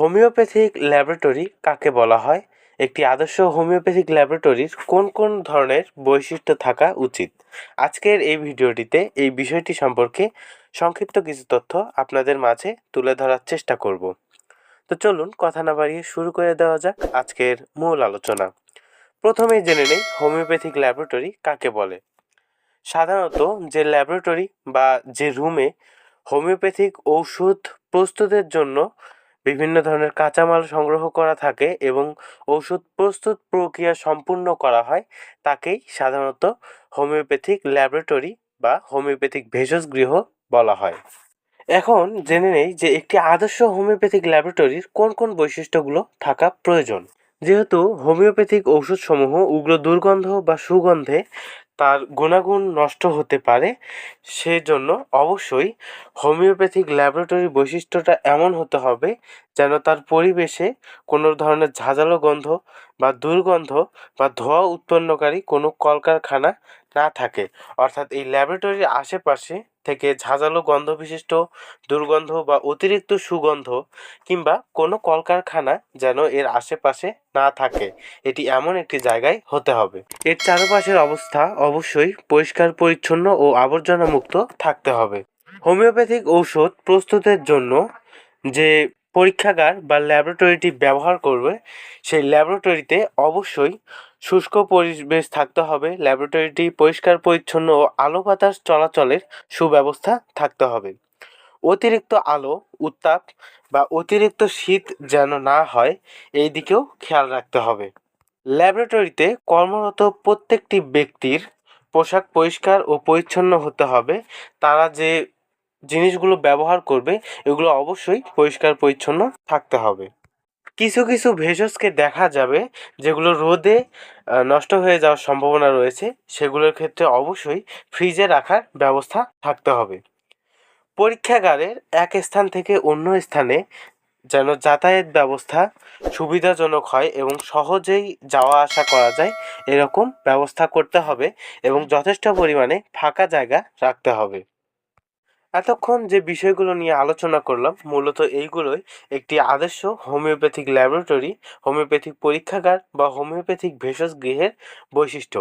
Homeopathic laboratory কাকে বলা হয়? একটি আদর্শ হোমিওপ্যাথিক ল্যাবরেটরির কোন কোন ধরনের বৈশিষ্ট্য থাকা উচিত? আজকের এই ভিডিওটিতে এই বিষয়টি সম্পর্কে সংক্ষিপ্ত কিছু তথ্য আপনাদের মাঝে তুলে ধরার চেষ্টা করব। তো চলুন কথা না বাড়িয়ে শুরু করে দেওয়া যাক আজকের মূল আলোচনা। প্রথমেই জেনে নেই হোমিওপ্যাথিক ল্যাবরেটরি কাকে বলে। সাধারণত যে ল্যাবরেটরি বা যে রুমে হোমিওপ্যাথিক ঔষধ প্রস্তুতের জন্য বিভিন্ন ধরনের কাঁচামাল সংগ্রহ করা থাকে এবং ওষুধ প্রস্তুত প্রক্রিয়া সম্পূর্ণ করা হয়। তাকেই সাধারণত হোমিওপ্যাথিক ল্যাবরেটরি বা হোমিওপ্যাথিক ভেষজ গৃহ বলা হয়। এখন জেনে নেই যে একটি আদর্শ হোমিওপ্যাথিক ল্যাবরেটরির কোন কোন বৈশিষ্ট্যগুলো থাকা প্রয়োজন। যেহেতু হোমিওপ্যাথিক ঔষধসমূহ উগ্র দুর্গন্ধ বা সুগন্ধে তার গুণাগুণ নষ্ট হতে পারে, সেজন্য অবশ্যই হোমিওপ্যাথিক ল্যাবরেটরি বৈশিষ্ট্যটা এমন হতে হবে যেন তার পরিবেশে কোনো ধরনের ঝাঁঝালো গন্ধ বা দুর্গন্ধ বা ধোঁয়া উৎপন্নকারী কোনো কলকারখানা না থাকে। অর্থাৎ এই ল্যাবরেটরির আশেপাশে থেকে ঝাঁঝালো গন্ধ বিশিষ্ট দুর্গন্ধ বা অতিরিক্ত সুগন্ধ কিংবা কোনো কলকারখানা যেন এর আশেপাশে না থাকে। এটি এমন একটি জায়গায় হতে হবে। এর চারপাশের অবস্থা অবশ্যই পরিষ্কার, পরিচ্ছন্ন ও আবর্জনা মুক্ত থাকতে হবে। হোমিওপ্যাথিক ঔষধ প্রস্তুতের জন্য যে পরীক্ষাগার বা ল্যাবরেটরিটি ব্যবহার করবে। সেই ল্যাবরেটরিতে অবশ্যই শুষ্ক পরিবেশ থাকতে হবে। ল্যাবরেটরিটি পরিষ্কার, পরিচ্ছন্ন ও আলো বাতাস চলাচলের সুব্যবস্থা থাকতে হবে। অতিরিক্ত আলো, উত্তাপ বা অতিরিক্ত শীত যেন না হয়, এই দিকেও খেয়াল রাখতে হবে। ল্যাবরেটরিতে কর্মরত প্রত্যেকটি ব্যক্তির পোশাক পরিষ্কার ও পরিচ্ছন্ন হতে হবে। তারা যে জিনিসগুলো ব্যবহার করবে, এগুলো অবশ্যই পরিষ্কার পরিচ্ছন্ন থাকতে হবে। কিছু কিছু ভেষজকে দেখা যাবে যেগুলো রোদে নষ্ট হয়ে যাওয়ার সম্ভাবনা রয়েছে, সেগুলোর ক্ষেত্রে অবশ্যই ফ্রিজে রাখার ব্যবস্থা থাকতে হবে। পরীক্ষাগারের এক স্থান থেকে অন্য স্থানে যেন যাতায়াত ব্যবস্থা সুবিধাজনক হয় এবং সহজেই যাওয়া আসা করা যায়, এরকম ব্যবস্থা করতে হবে এবং যথেষ্ট পরিমাণে ফাঁকা জায়গা রাখতে হবে। এতক্ষণ যে বিষয়গুলো নিয়ে আলোচনা করলাম, মূলত এইগুলোই একটি আদর্শ হোমিওপ্যাথিক ল্যাবরেটরি, হোমিওপ্যাথিক পরীক্ষাগার বা হোমিওপ্যাথিক ভেষজ গৃহের বৈশিষ্ট্য।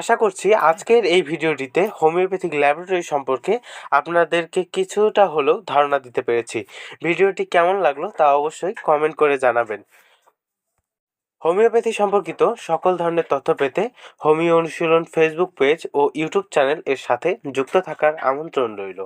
আশা করছি আজকের এই ভিডিওটিতে হোমিওপ্যাথিক ল্যাবরেটরি সম্পর্কে আপনাদেরকে কিছুটা হলেও ধারণা দিতে পেরেছি। ভিডিওটি কেমন লাগল তা অবশ্যই কমেন্ট করে জানাবেন। হোমিওপ্যাথি সম্পর্কিত সকল ধরনের তথ্য পেতে হোমিও অনুশীলন ফেসবুক পেজ ও ইউটিউব চ্যানেল এর সাথে যুক্ত থাকার আমন্ত্রণ রইল।